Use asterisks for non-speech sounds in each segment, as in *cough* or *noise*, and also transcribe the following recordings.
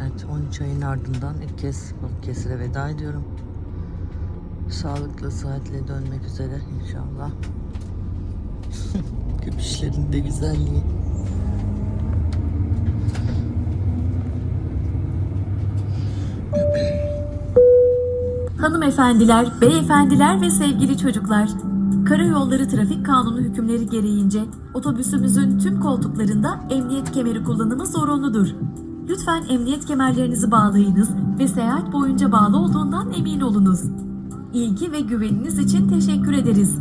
Evet 13 ayın ardından ilk kez Balıkesir'e veda ediyorum. Sağlıklı, sıhhatle dönmek üzere inşallah. *laughs* Köpüşlerin de güzelliği. *clears throat* Hanımefendiler, beyefendiler ve sevgili çocuklar. Karayolları Trafik Kanunu hükümleri gereğince otobüsümüzün tüm koltuklarında emniyet kemeri kullanımı zorunludur. Lütfen emniyet kemerlerinizi bağlayınız ve seyahat boyunca bağlı olduğundan emin olunuz. İlgi ve güveniniz için teşekkür ederiz.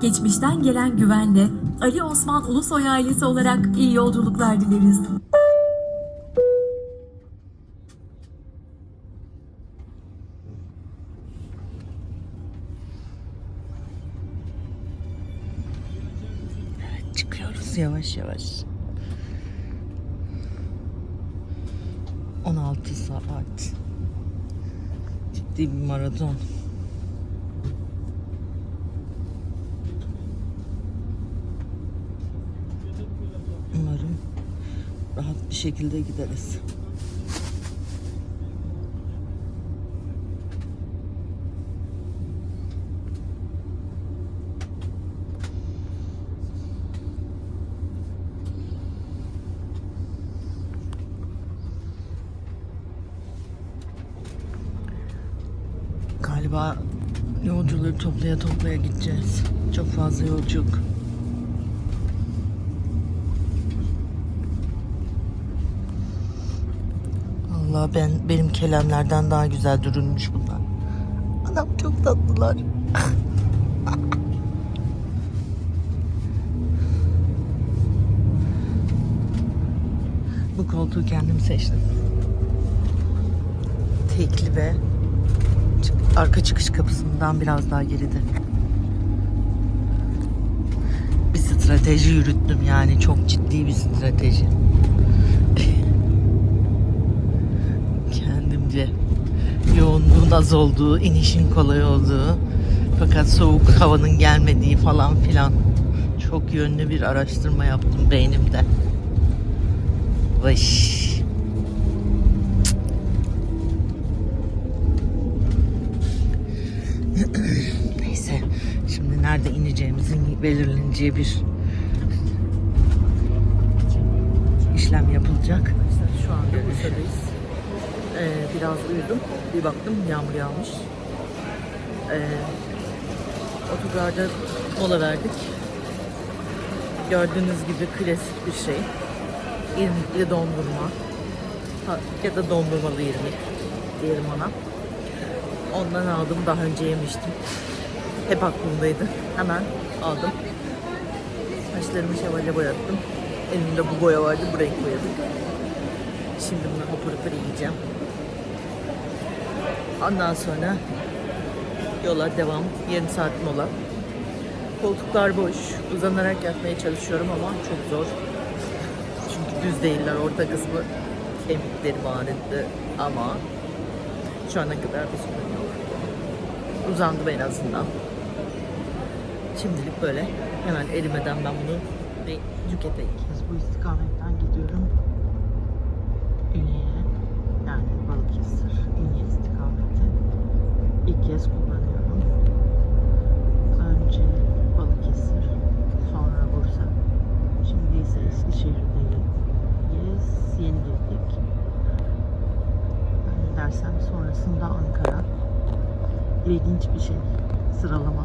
Geçmişten gelen güvenle Ali Osman Ulusoy ailesi olarak iyi yolculuklar dileriz. Evet çıkıyoruz yavaş yavaş. Saat. Ciddi bir maraton. Umarım rahat bir şekilde gideriz. Galiba yolcuları toplaya toplaya gideceğiz. Çok fazla yolculuk. Allah ben benim kelemlerden daha güzel dürülmüş bunlar. Anam çok tatlılar. *laughs* Bu koltuğu kendim seçtim. Tekli ve arka çıkış kapısından biraz daha geride. Bir strateji yürüttüm yani çok ciddi bir strateji. *laughs* Kendimce yoğunluğun az olduğu, inişin kolay olduğu fakat soğuk havanın gelmediği falan filan çok yönlü bir araştırma yaptım beynimde. Vış. Neyse. Şimdi nerede ineceğimizin belirleneceği bir işlem yapılacak. Şu anda Bursa'dayız. Ee, biraz uyudum. Bir baktım yağmur yağmış. Ee, otogarda mola verdik. Gördüğünüz gibi klasik bir şey. İrmikli dondurma. Ya da dondurmalı irmik diyelim ona. Ondan aldım. Daha önce yemiştim. Hep aklımdaydı. Hemen aldım. Saçlarımı şevale boyattım. Elimde bu boya vardı. Burayı boyadık. Şimdi bunu hapır hapır yiyeceğim. Ondan sonra yola devam. Yarım saat mola. Koltuklar boş. Uzanarak yatmaya çalışıyorum ama çok zor. Çünkü düz değiller. Orta kısmı kemiklerim ağrıdı ama şu ana kadar bir sorun. Uzandım en azından. Şimdilik böyle. Hemen erimeden ben bunu bir tüketeyim. Bu istikametten gidiyorum. Ünye'ye. Yani Balıkesir. Ünye istikameti. İlk kez kullanıyorum. Önce Balıkesir. Sonra Bursa. Şimdi ise Eskişehir'deyiz. Yeni girdik. Ben dersem sonrasında Ankara. İlginç bir şey. Sıralama.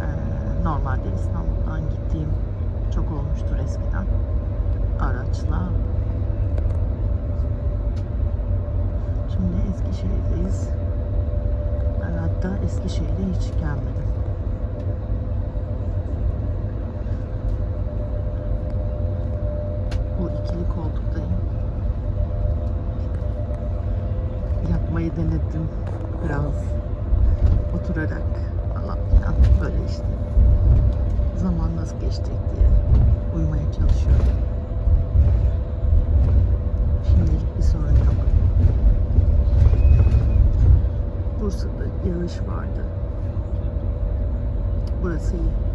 Ee, normalde İstanbul'dan gittiğim çok olmuştur eskiden. Araçla. Şimdi Eskişehir'deyiz. Ben hatta Eskişehir'e hiç gelmedim. Bu ikili koltuktayım. Yatmayı denedim biraz. Oturarak falan filan böyle işte. Zaman nasıl geçecek diye uyumaya çalışıyorum. Şimdilik bir sorun yok. Bursa'da yağış vardı. Burası iyi.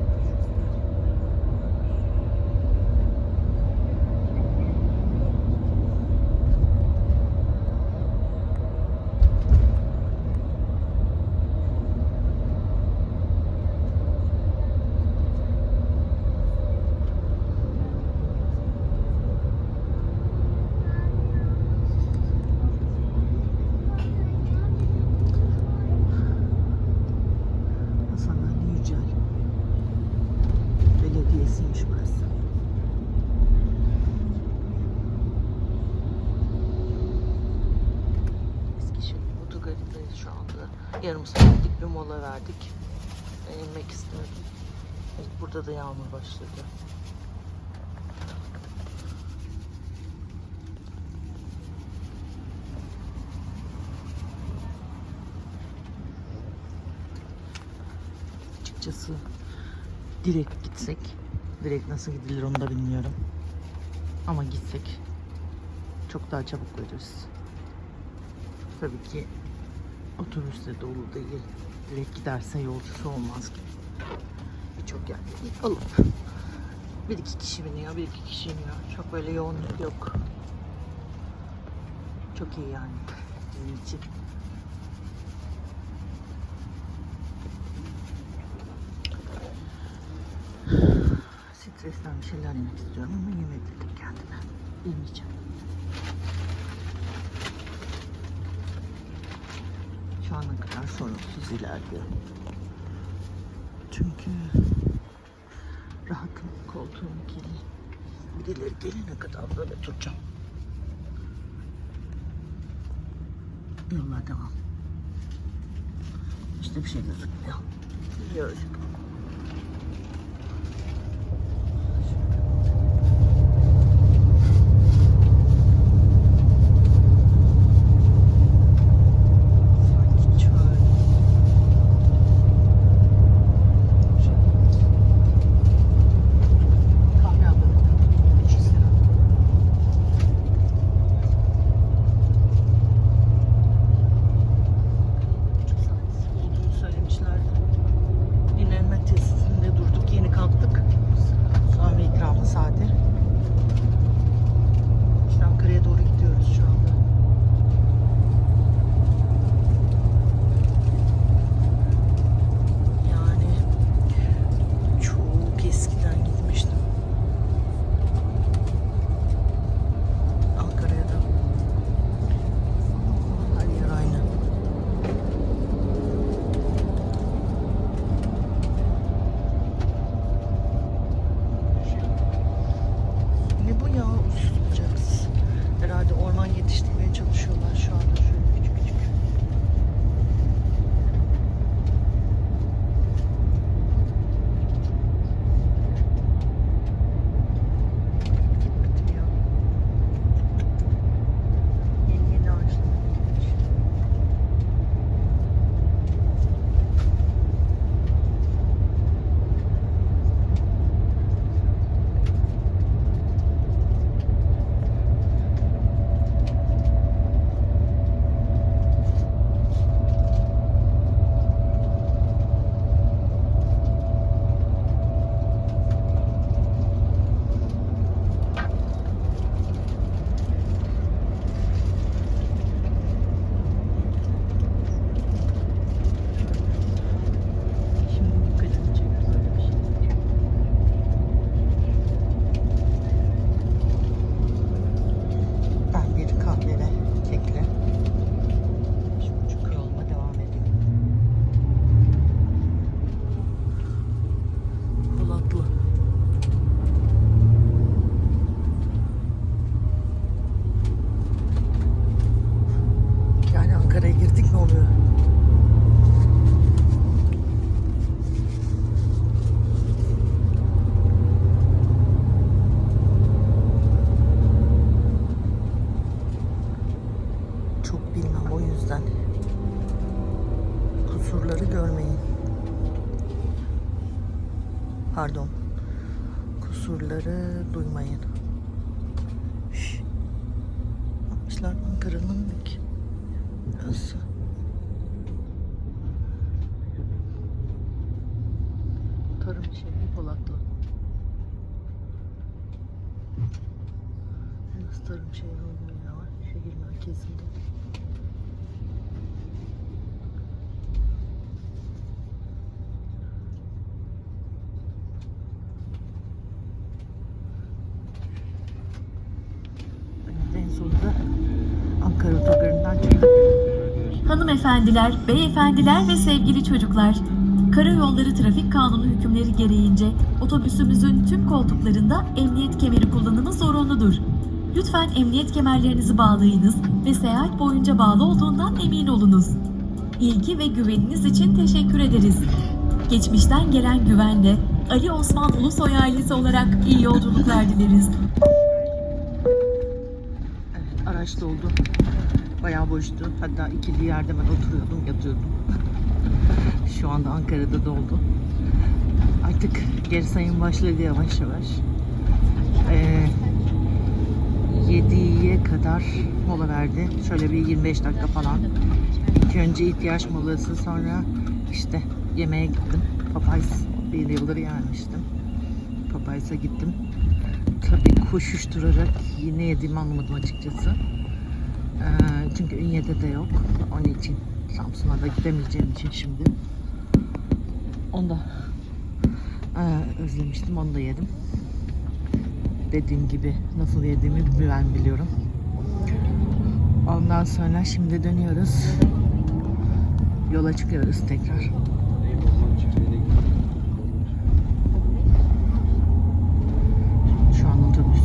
Saatlik bir mola verdik. Ben inmek istemedim. Evet, burada da yağmur başladı. Açıkçası direkt gitsek, direkt nasıl gidilir onu da bilmiyorum. Ama gitsek çok daha çabuk varırız. Tabii ki otobüste dolu değil. Direkt giderse yolcusu olmaz ki. Birçok yerde alıp bir iki kişi biniyor, bir iki kişi iniyor. Çok böyle yoğunluk yok. Çok iyi yani bizim için. Stresten bir şeyler yemek istiyorum ama yemedim kendime. Yemeyeceğim. Ana kadar sorunsuz ilerliyor. Çünkü rahatım, koltuğum kirli. Birileri gelene kadar böyle duracağım. Yollar devam. İşte bir şey gözükmüyor. Sanki Kusurları görmeyin. Pardon. Kusurları duymayın. Şş. Yapmışlar Ankara'nın ilk. Burası. Tarım şehri Polatlı. Nasıl tarım şehri oluyor ya? Şehir merkezinde. Evet, en sonunda Ankara otogarından çıktık. Hanımefendiler, beyefendiler ve sevgili çocuklar. Karayolları Trafik Kanunu hükümleri gereğince otobüsümüzün tüm koltuklarında emniyet kemeri kullanımı zorunludur. Lütfen emniyet kemerlerinizi bağlayınız ve seyahat boyunca bağlı olduğundan emin olunuz. ilgi ve güveniniz için teşekkür ederiz. Geçmişten gelen güvenle Ali Osman Ulusoy ailesi olarak iyi yolculuklar dileriz. Evet, araç doldu. Bayağı boştu. Hatta ikili yerde ben oturuyordum, yatıyordum. Şu anda Ankara'da doldu. Artık geri sayım başladı yavaş yavaş. Ee, 7'ye kadar mola verdi. Şöyle bir 25 dakika falan. İlk önce ihtiyaç molası sonra işte yemeğe gittim. Papayz bir yıldır yememiştim. Papayz'a gittim. Tabii koşuşturarak ne yediğimi anlamadım açıkçası. Ee, çünkü Ünye'de de yok. Onun için Samsun'a da gidemeyeceğim için şimdi. Onu da ee, özlemiştim. Onu da yedim. Dediğim gibi nasıl yediğimi ben biliyorum. Ondan sonra şimdi dönüyoruz. Yola çıkıyoruz tekrar. Şu an otobüs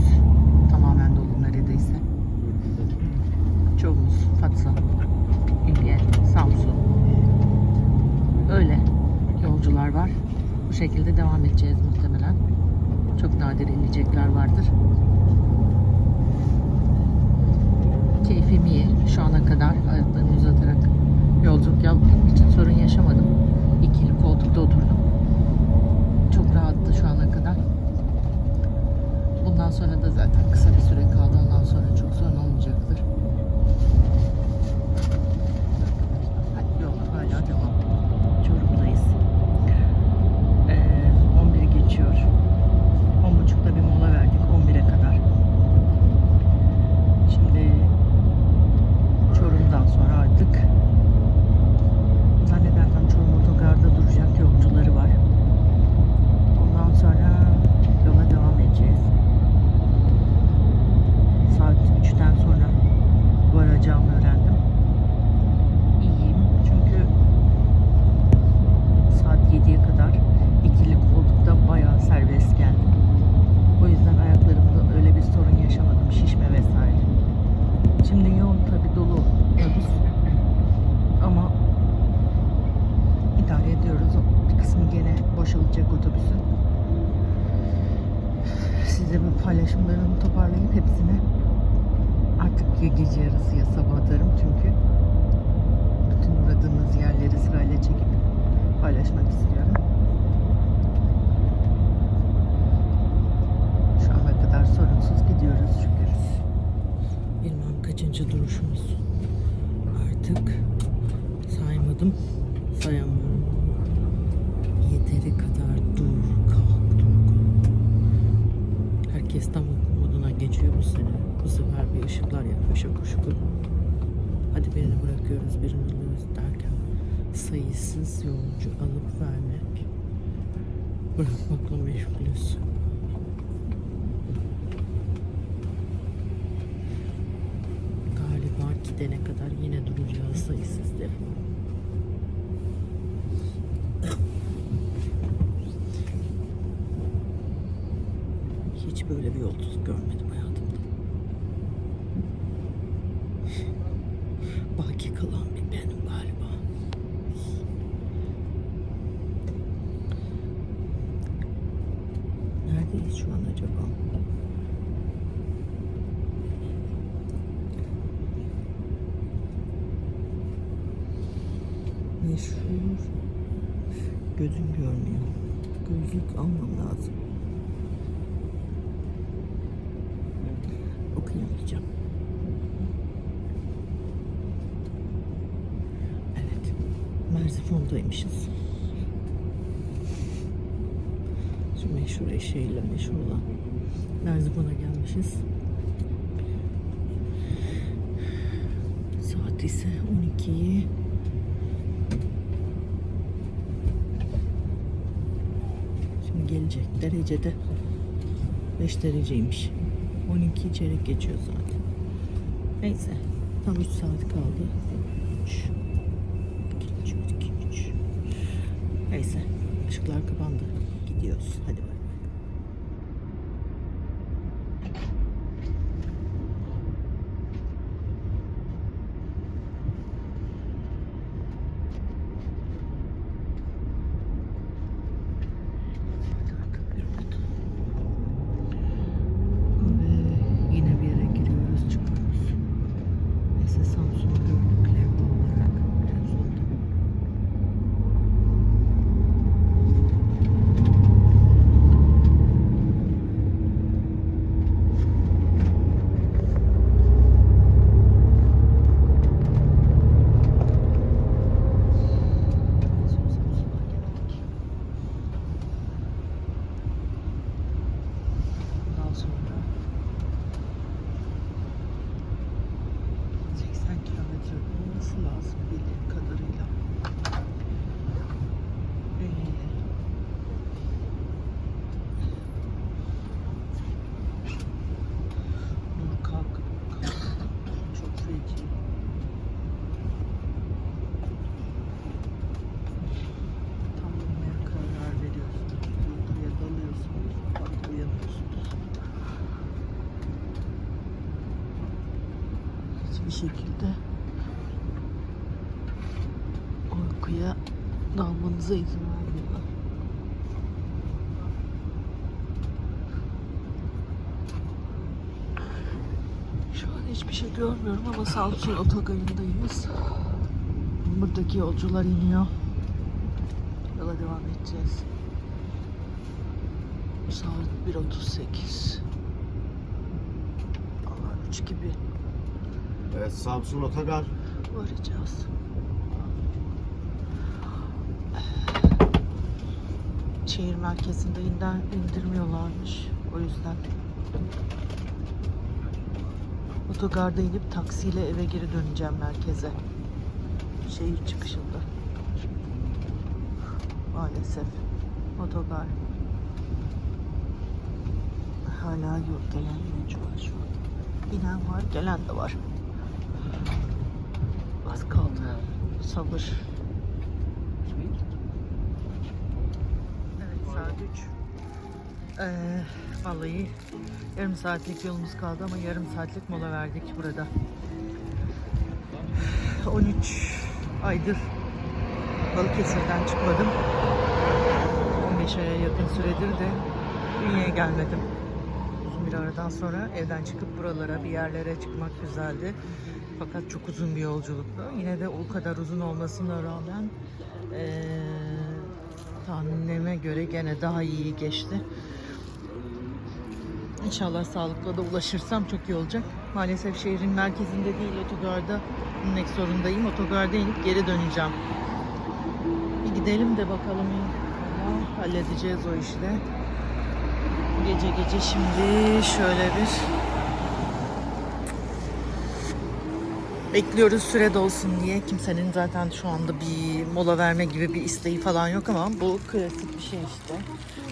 tamamen dolu neredeyse. Çoğumuz Fatsa, Ünye, Samsun. Öyle yolcular var. Bu şekilde devam edeceğiz muhtemelen. Çok nadir inecekler vardır. Keyfim iyi. Şu ana kadar ayaklarımı uzatarak yolculuk yaptığım için sorun yaşamadım. İkili koltukta oturdum. Çok rahattı şu ana kadar. Bundan sonra da zaten kısa bir süre kaldı. Ondan sonra çok sorun olmayacaktır. Hadi yol hala devam. Çorum'dayız. Ee, 11 geçiyor. 10.30'da bir mola verdik 11'e kadar. Şimdi Çorum'dan sonra artık zannedersem Çorum otogarda duracak yolcuları var. Ondan sonra yola devam edeceğiz. Saat 3'ten sonra varacağımı öğrendim. İyiyim çünkü saat 7'ye kadar ikili koltukta bayağı serbest geldim. O yüzden ayaklarımda öyle bir sorun yaşamadım. Şişme vesaire. Şimdi yol tabi dolu otobüs. Ama idare ediyoruz. Bir kısmı gene boşalacak otobüsün. Size bu paylaşımlarımı toparlayıp hepsini artık ya gece yarısı ya sabah atarım çünkü bütün uğradığımız yerleri sırayla çekip paylaşmak istiyorum. Şu ana kadar sorunsuz gidiyoruz şükür. Bilmem kaçıncı duruşumuz. Artık saymadım. Sayamıyorum. Yeteri kadar dur, kalk, dur. Herkes tam moduna geçiyor bu sene. Bu sefer bir ışıklar şakır şukur. Hadi birini bırakıyoruz, birini alıyoruz derken sayısız yolcu alıp vermek bırakmakla meşgulüz. Gidene kadar yine duracağız sayısız defa. Hiç böyle bir yolculuk görmedim hayatımda. Baki kalan bir benim galiba. Neredeyiz şu an acaba? Meşhur gözüm görmüyor. Gözlük almam lazım. Okuyamayacağım. Evet. Merzifon'daymışız. Şu meşhur eşeğiyle meşhur olan Merzifon'a gelmişiz. Saat ise 12'yi Şimdi gelecek derecede 5 dereceymiş. 12 çeyrek geçiyor zaten. Neyse. Tam 3 saat kaldı. 3 2 3 2 3 Neyse. Işıklar kapandı. Gidiyoruz. Hadi bay. Neyse Samsun'u gördük Levha olarak. En sonunda. Şimdi Samsun'a geldik. Ondan sonra 80 kilometre olması lazım bildiğim kadarıyla. Ee, Dur kalk. kalk. Çok feci. Tam uyumaya karar veriyorsunuz. Uykuya dalıyorsunuz. Bak uyanıyorsunuz. Hiçbir şekilde uykuya dalmanıza izin vermiyorlar. Şu an hiçbir şey görmüyorum ama Samsun otogarındayız. Buradaki yolcular iniyor. Yola devam edeceğiz. Saat 1.38. Allah 3 gibi Evet Samsun Otogar. varacağız. Şehir merkezinde inden indirmiyorlarmış. O yüzden. Otogarda inip taksiyle eve geri döneceğim merkeze. Şehir çıkışında. Maalesef. Otogar. Hala yok gelen yolcu var şu an. İnen var, gelen de var. Az kaldı. Sabır. Evet saat 3. Ee, vallahi yarım saatlik yolumuz kaldı ama yarım saatlik mola verdik burada. 13 aydır Balıkesir'den çıkmadım. 15 aya yakın süredir de Ünye'ye gelmedim. Uzun bir aradan sonra evden çıkıp buralara bir yerlere çıkmak güzeldi. Fakat çok uzun bir yolculuktu. Yine de o kadar uzun olmasına rağmen eee tahminlerime göre gene daha iyi geçti. İnşallah sağlıkla da ulaşırsam çok iyi olacak. Maalesef şehrin merkezinde değil otogarda inmek zorundayım. Otogarda inip geri döneceğim. Bir gidelim de bakalım halledeceğiz o işle. Gece gece şimdi şöyle bir bekliyoruz süre dolsun diye. Kimsenin zaten şu anda bir mola verme gibi bir isteği falan yok ama bu klasik bir şey işte.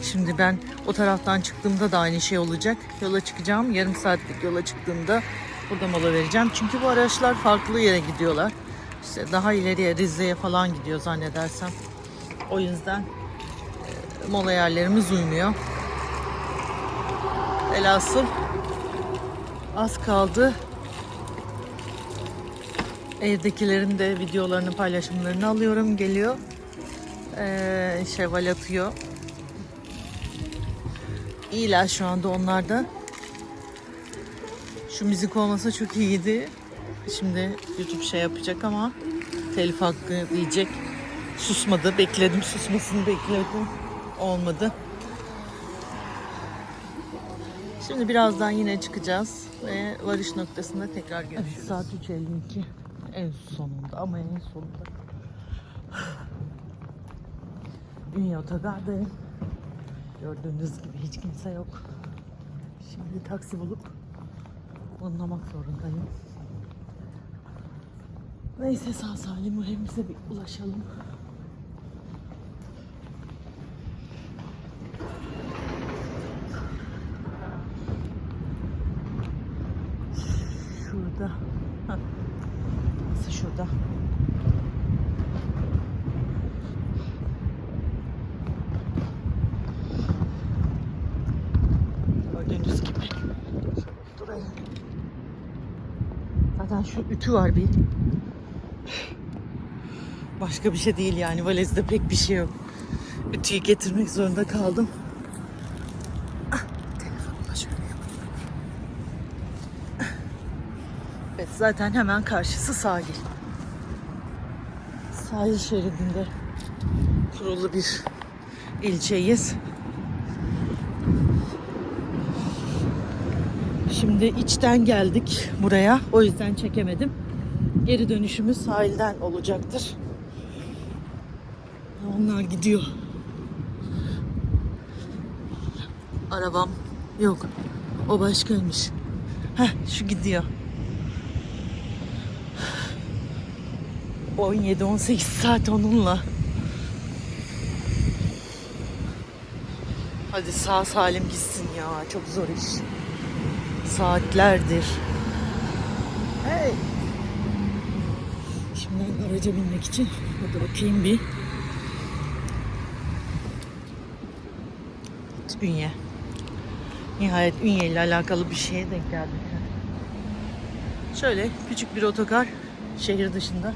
Şimdi ben o taraftan çıktığımda da aynı şey olacak. Yola çıkacağım. Yarım saatlik yola çıktığımda burada mola vereceğim. Çünkü bu araçlar farklı yere gidiyorlar. İşte daha ileriye Rize'ye falan gidiyor zannedersem. O yüzden e, mola yerlerimiz uymuyor. Velhasıl az kaldı. Evdekilerin de videolarını paylaşımlarını alıyorum geliyor. Ee, şevval atıyor. İyiler şu anda onlar da. Şu müzik olmasa çok iyiydi. Şimdi YouTube şey yapacak ama telif hakkı diyecek. Susmadı. Bekledim susmasını bekledim. Olmadı. Şimdi birazdan yine çıkacağız ve varış noktasında tekrar görüşürüz. saat 3.52 en sonunda ama en sonunda. Ünye otogardayım. Gördüğünüz gibi hiç kimse yok. Şimdi taksi bulup anlamak zorundayım. Neyse sağ salim evimize bir ulaşalım. Şurada. Hah. Nasıl şurada? Gördüğünüz gibi. Durayım. Zaten şu ütü var bir. Başka bir şey değil yani. Valizde pek bir şey yok. Ütüyü getirmek zorunda kaldım. Ah, şöyle. Evet Zaten hemen karşısı sahil. Sahil şeridinde kurulu bir ilçeyiz. Şimdi içten geldik buraya. O yüzden çekemedim. Geri dönüşümüz sahilden olacaktır. Onlar gidiyor. Arabam yok. O başkaymış. Heh şu gidiyor. 17-18 saat onunla. Hadi sağ salim gitsin ya. Çok zor iş. Saatlerdir. Hey. Şimdi araca binmek için hadi bakayım bir. Ünye. Nihayet Ünye ile alakalı bir şeye denk geldik. Şöyle küçük bir otogar şehir dışında.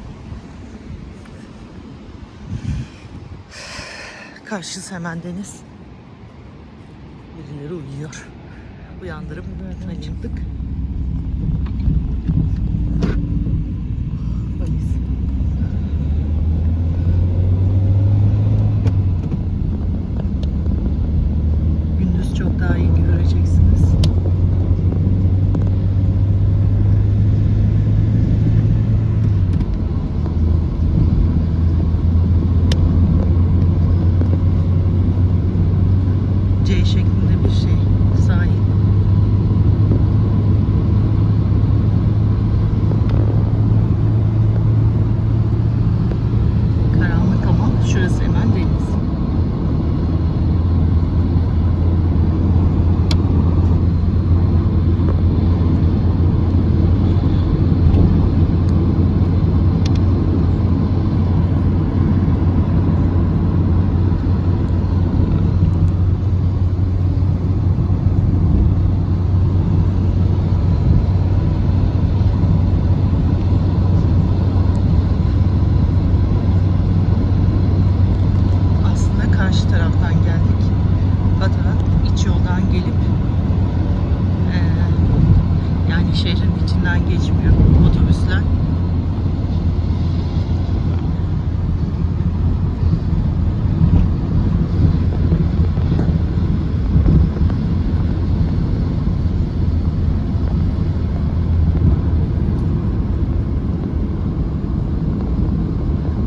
Karşısı hemen deniz. Birileri uyuyor. Uyandırıp merdiven çıktık. Valiz. Gündüz çok daha iyi göreceksiniz. C şeklinde bir şey. Sahil. Karanlık ama şurası hemen deniz. Aslında karşı taraftan geldik. Batı'dan iç yoldan gelip eee, yani şehrin içinden geçmiyor otobüsler.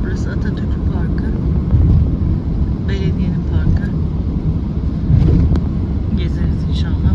Burası Atatürk Parkı. Belediyenin parkı. Gezeriz inşallah.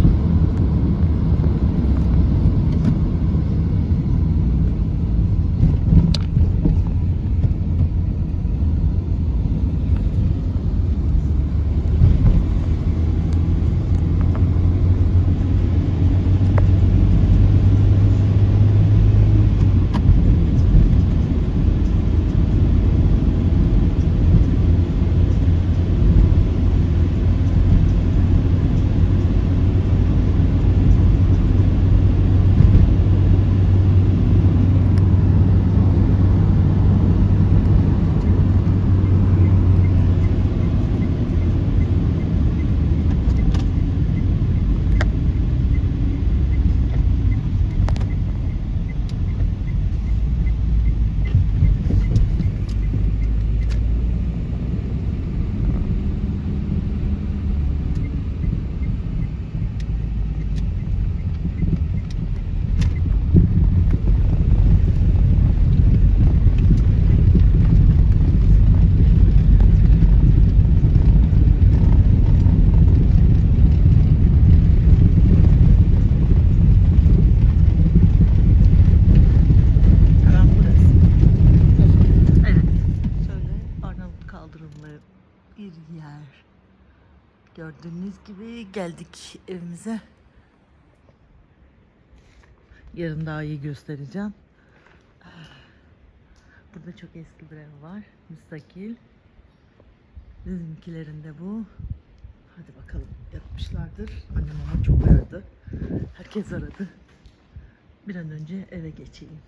Hemen burası. Evet. Şöyle Arnavut kaldırımlı bir yer. Gördüğünüz gibi geldik evimize. Yarın daha iyi göstereceğim. Burada çok eski bir ev var. Müstakil. Bizimkilerin de bu. Hadi bakalım yapmışlardır. Annem ama çok aradı. Herkes aradı. Bir an önce eve geçeyim.